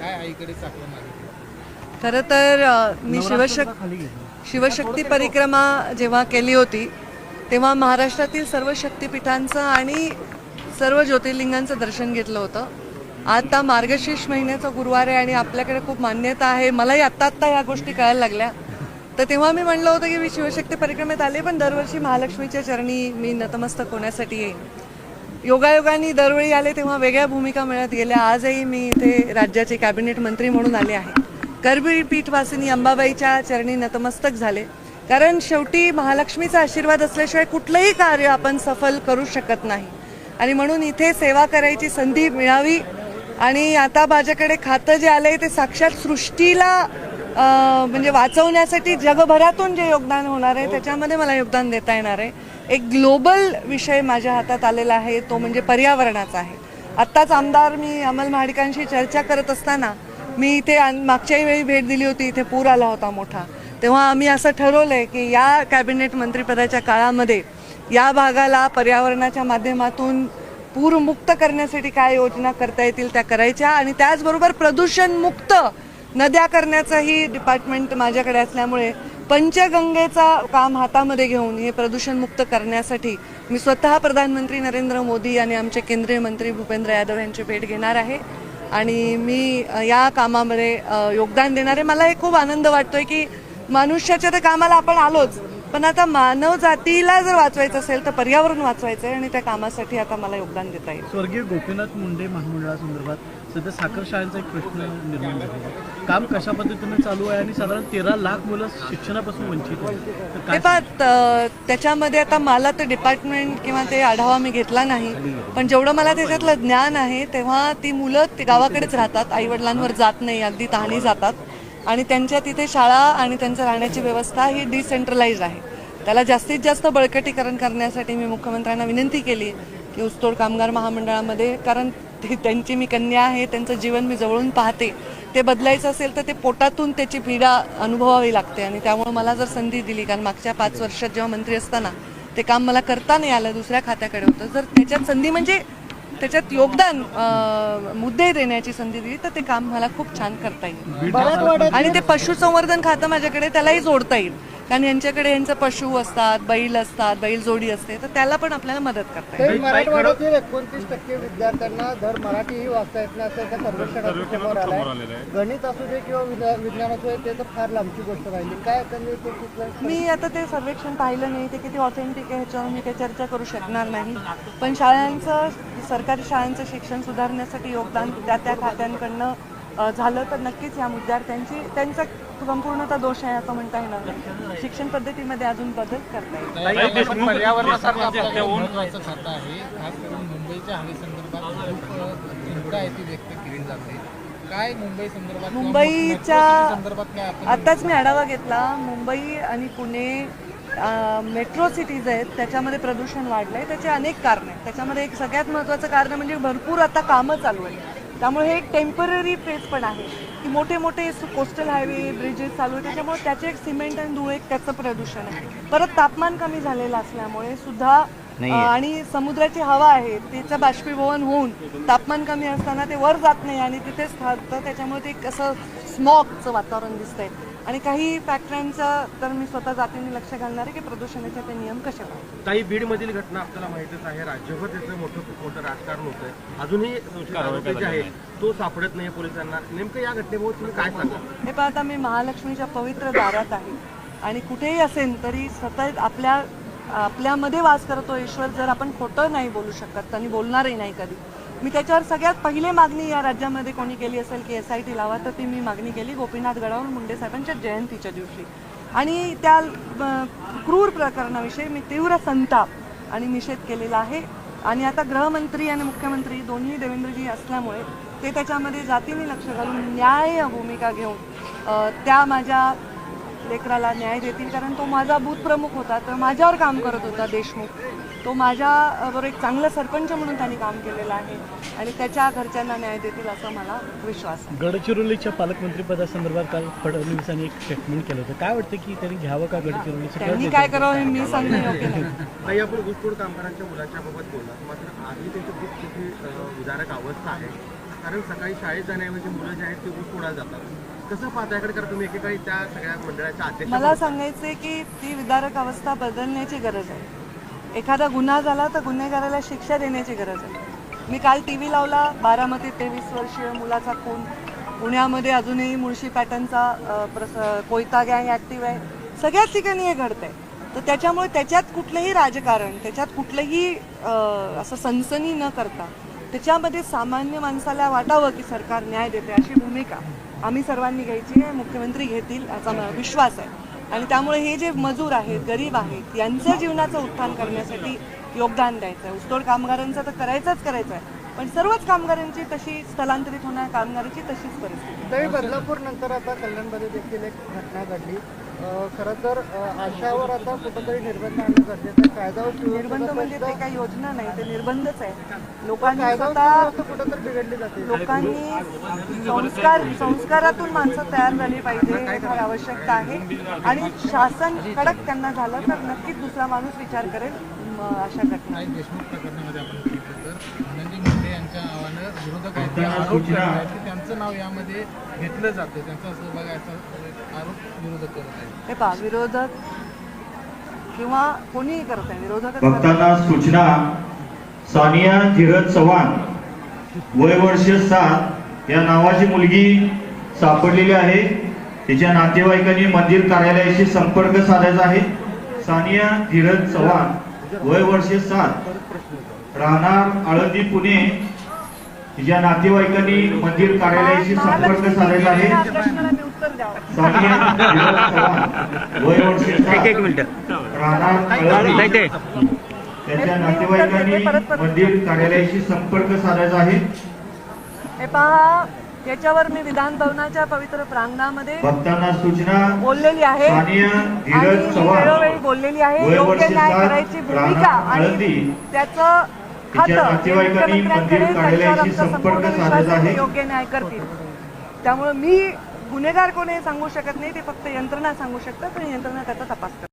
काय आईकडे चाकलं मागितलं खरं तर अ, मी शिवशक शिवशक्ती परिक्रमा जेव्हा केली होती तेव्हा महाराष्ट्रातील सर्व शक्तिपीठांचं आणि सर्व ज्योतिर्लिंगांचं दर्शन घेतलं होतं. आता मार्गशीर्ष महिन्याचा गुरुवार आहे आणि आपल्याकडे खूप मान्यता आहे. मलाही आत्ता आत्ता या गोष्टी कळायला लागल्या. तर तेव्हा मी म्हणलं होतं की मी शिवशक्ती परिक्रमेत आले पण दरवर्षी महालक्ष्मीच्या चरणी मी नतमस्तक होण्यासाठी येईन. योगायोगाने दरवेळी आले तेव्हा वेगळ्या भूमिका मिळत गेल्या. आजही मी इथे राज्याचे कॅबिनेट मंत्री म्हणून आले आहे. करबी पीठवासिनी अंबाबाईच्या चरणी नतमस्तक झाले. कारण शेवटी महालक्ष्मीचा आशीर्वाद असल्याशिवाय कुठलंही कार्य आपण सफल करू शकत नाही. आणि म्हणून इथे सेवा करायची संधी मिळावी आणि आता माझ्याकडे खातं जे आलं आहे ते साक्षात सृष्टीला म्हणजे वाचवण्यासाठी जगभरातून जे योगदान होणार आहे त्याच्यामध्ये मला योगदान देता येणार आहे. एक ग्लोबल विषय माझ्या हातात आलेला आहे तो म्हणजे पर्यावरणाचा आहे. आत्ताच आमदार मी अमल महाडिकांशी चर्चा करत असताना मी इथे मागच्याही वेळी भेट दिली होती इथे पूर आला होता मोठा. तेव्हा आम्ही असं ठरवलंय की या कॅबिनेट मंत्रिपदाच्या काळामध्ये या भागाला पर्यावरणाच्या माध्यमातून पूरमुक्त करण्यासाठी काय योजना करता येतील त्या करायच्या आणि त्याचबरोबर प्रदूषणमुक्त नद्या करण्याचंही डिपार्टमेंट माझ्याकडे असल्यामुळे पंचगंगेचा काम हातामध्ये घेऊन हे प्रदूषण मुक्त करण्यासाठी मी स्वतः प्रधानमंत्री नरेंद्र मोदी आणि आमचे केंद्रीय मंत्री भूपेंद्र यादव यांची भेट घेणार आहे. आणि मी या कामामध्ये योगदान देणार आहे. मला हे खूप आनंद वाटतोय की मनुष्याच्या तर कामाला आपण आलोच. पण आता मानव जातीला जर वाचवायचं असेल तर पर्यावरण वाचवायचं आहे आणि त्या कामासाठी आता मला योगदान देता येईल. स्वर्गीय गोपीनाथ मुंडे महामंडळासंदर्भात सध्या साखर शाळांचा एक प्रश्न निर्माण आहे. काम कशा पद्धतीने चालू आहे आणि साधारण तेरा लाख मुलं शिक्षणापासून वंचित आहेत. तर ते त्याच्यामध्ये आता मला ते डिपार्टमेंट किंवा ते आढावा मी घेतला नाही पण जेवढं मला त्याच्यातलं ज्ञान आहे तेव्हा ती मुलं गावाकडेच राहतात आई वडिलांवर जात नाही अगदी तहाणी जातात. आणि त्यांच्या तिथे शाळा आणि त्यांचं राहण्याची व्यवस्था ही डिसेंट्रलाइज आहे. त्याला जास्तीत जास्त बळकटीकरण करण्यासाठी मी मुख्यमंत्र्यांना विनंती केली की ऊसतोड कामगार महामंडळामध्ये कारण त्यांची मी कन्या आहे त्यांचं जीवन मी जवळून पाहते. ते बदलायचं असेल तर ते पोटातून त्याची पीडा अनुभवावी लागते आणि त्यामुळे मला जर संधी दिली कारण मागच्या पाच वर्षात जेव्हा मंत्री असताना ते काम मला करता नाही आलं दुसऱ्या खात्याकडे होतं जर त्याच्यात संधी म्हणजे त्याच्यात योगदान अं, मुद्दे देण्याची संधी दिली तर ते काम मला खूप छान करता येईल. आणि ते पशुसंवर्धन खातं माझ्याकडे त्यालाही जोडता येईल. कारण यांच्याकडे यांचं पशु असतात बैल असतात बैल जोडी असते तर त्याला पण आपल्याला मदत करता येईल. ते मराठवाड्यातील एकोणतीस टक्के विद्यार्थ्यांना धड मराठीही वाचता येत नाही असं समोर आलंय. गणित असू दे किंवा विज्ञा- विज्ञान असू दे ते तर फार लांबची गोष्ट राहिली. काय मी आता ते सर्वेक्षण पाहिलं नाही ते किती ऑथेंटिक आहे ह्याच्यावर मी काही चर्चा करू शकणार नाही. पण शाळांचं सरकारी शाळांचं शिक्षण सुधारण्यासाठी योगदान त्या त्या खात्यांकडनं झालं तर नक्कीच या विद्यार्थ्यांची त्यांचा संपूर्णतः दोष आहे असं म्हणता येणार नाही. शिक्षण पद्धतीमध्ये अजून बदल करता येईल. महत्वाचं आहे. खास करून मुंबईच्या हवेसंदर्भात खूप अ, चिंता आहे ती व्यक्त केली जाते. काय मुंबई संदर्भात मुंबईच्या आताच मी आढावा घेतला. मुंबई आणि पुणे मेट्रो सिटीज आहेत त्याच्यामध्ये प्रदूषण वाढलंय. त्याचे अनेक कारण आहेत. त्याच्यामध्ये एक सगळ्यात महत्त्वाचं कारण म्हणजे भरपूर आता कामं चालू आहेत. त्यामुळे हे एक टेंपररी फेज पण आहे. की मोठे मोठे कोस्टल हायवे ब्रिजेस चालू आहेत. त्याच्यामुळे त्याचे एक सिमेंट आणि धूळ एक त्याचं प्रदूषण आहे. परत तापमान कमी झालेलं असल्यामुळे सुद्धा आणि समुद्राची हवा आहे तिचं बाष्पीभवन होऊन तापमान कमी असताना ते वर जात नाही आणि तिथेच थांबतं. त्याच्यामुळे ते एक असं स्मॉगचं वातावरण दिसतंय. आणि काही फॅक्टऱ्यांचं तर मी स्वतः जातीने लक्ष घालणार आहे की प्रदूषणाचे ते नियम कसे काही बीडमधील घटना आपल्याला माहितच आहे. राज्यभर त्याचं मोठं खूप मोठं राजकारण होतंय. अजूनही संशयित आरोपी जे आहे तो सापडत नाही पोलिसांना. नेमकं या घटनेबाबत तुम्ही काय सांगा हे पाहता मी महालक्ष्मीच्या पवित्र दारात आहे. आणि कुठेही असेल तरी सतत आपल्या आपल्यामध्ये वास करतो. ईश्वर जर आपण खोटं नाही बोलू शकत आणि बोलणारही नाही कधी. मी त्याच्यावर सगळ्यात पहिले मागणी या राज्यामध्ये कोणी केली असेल की एस आय टी लावा तर ती मी मागणी केली गोपीनाथ गडावर मुंडे साहेबांच्या जयंतीच्या दिवशी. आणि त्या क्रूर प्रकरणाविषयी मी तीव्र संताप आणि निषेध केलेला आहे. आणि आता गृहमंत्री आणि मुख्यमंत्री दोन्ही देवेंद्रजी असल्यामुळे ते त्याच्यामध्ये जातीने लक्ष घालून न्याय भूमिका घेऊन त्या माझ्या लेकराला न्याय देतील. कारण तो माझा बूथ प्रमुख होता तर माझ्यावर काम करत होता देशमुख. तो माझ्या बरोबर एक चांगला सरपंच म्हणून त्यांनी काम केलेलं आहे आणि त्याच्या घरच्यांना न्याय देतील असं मला विश्वास आहे. गडचिरोलीच्या पालकमंत्रीपदासंदर्भात काल फडणवीसांनी एक स्टेटमेंट केलं होतं. काय वाटतं की त्यांनी घ्यावं का गडचिरोलीचं? त्यांनी काय करावं हे मी सांगणं योग्य नाही. आपण घुसखोर कामगारांच्या मुलांच्या बाबत बोलला. मात्र आधी त्यांची खूप तिथे विदारक अवस्था आहे. कारण सकाळी शाळेत जाण्याऐवजी मुलं जे आहेत ते ऊस तोडायला जातात. कसं पाहता याकडे? कारण तुम्ही एकेकाळी त्या सगळ्या मंडळाच्या मला सांगायचंय की ती विदारक अवस्था बदलण्याची गरज आहे. एखादा गुन्हा झाला तर गुन्हेगाराला शिक्षा देण्याची गरज आहे. मी काल टी व्ही लावला बारामती तेवीस वर्षीय मुलाचा खून. पुण्यामध्ये अजूनही मुळशी पॅटर्नचा प्रस कोयता गँग ॲक्टिव्ह आहे. सगळ्याच ठिकाणी हे घडतंय. तर त्याच्यामुळे त्याच्यात कुठलंही राजकारण त्याच्यात कुठलंही असं सनसनी न करता त्याच्यामध्ये सामान्य माणसाला वाटावं की सरकार न्याय देते अशी भूमिका आम्ही सर्वांनी घ्यायची आहे मुख्यमंत्री घेतील याचा मला विश्वास आहे. आणि त्यामुळे हे जे मजूर आहेत गरीब आहेत यांचं जीवनाचं उत्थान करण्यासाठी योगदान द्यायचं आहे ऊसतोड कामगारांचं तर करायचंच करायचं आहे पण सर्वच कामगारांची तशी स्थलांतरित होणाऱ्या कामगारांची तशीच परिस्थिती. तरी बदलापूर नंतर आता कल्याणमध्ये देखील एक घटना घडली. खरं तर आशावर आता कुठंतरी निर्बंध आणणं गरजेचं आहे कायदा निर्बंध म्हणजे ते काही योजना नाही ते निर्बंधच आहे. लोकांनी स्वतः कुठंतरी बिघडली जाते लोकांनी संस्कार संस्कारातून माणसं तयार झाली पाहिजे हे फार आवश्यकता आहे. आणि शासन कडक त्यांना झालं तर नक्कीच दुसरा माणूस विचार करेल अशा घटना. देशमुख प्रकरणामध्ये आपण विरोधक आहेत ते आरोप करत आहेत की त्यांचं नाव यामध्ये घेतलं जातं. त्यांचा सहभाग आहे असा आरोप विरोधक करत आहेत. हे पहा विरोधक किंवा कोणीही करत आहे विरोधक. भक्तांना सूचना सानिया धीरज चव्हाण वय वर्ष सात या नावाची मुलगी सापडलेली आहे. तिच्या नातेवाईकांनी मंदिर कार्यालयाशी संपर्क साधायचा आहे. सानिया धीरज चव्हाण वय वर्ष सात राहणार आळंदी पुणे तिच्या नातेवाईकांनी मंदिर कार्यालयाशी संपर्क साधायचा आहे. त्याच्या नातेवाईकांनी मंदिर कार्यालयाशी संपर्क साधायचा आहे. हे पहा याच्यावर मी विधान भवनाच्या पवित्र प्रांगणामध्ये भक्तांना सूचना बोललेली आहे. वेळोवेळी बोललेली आहे. योग्य न्याय करायची भूमिका आणि. त्याचं तिच्या नातेवाईकांनी मंदिर कार्यालयाशी संपर्क आहे, योग्य न्याय करतील. त्यामुळे मी गुन्हेगार कोण सांगू शकत नाही ते फक्त यंत्रणा सांगू शकतात आणि यंत्रणा त्याचा तपास करतात.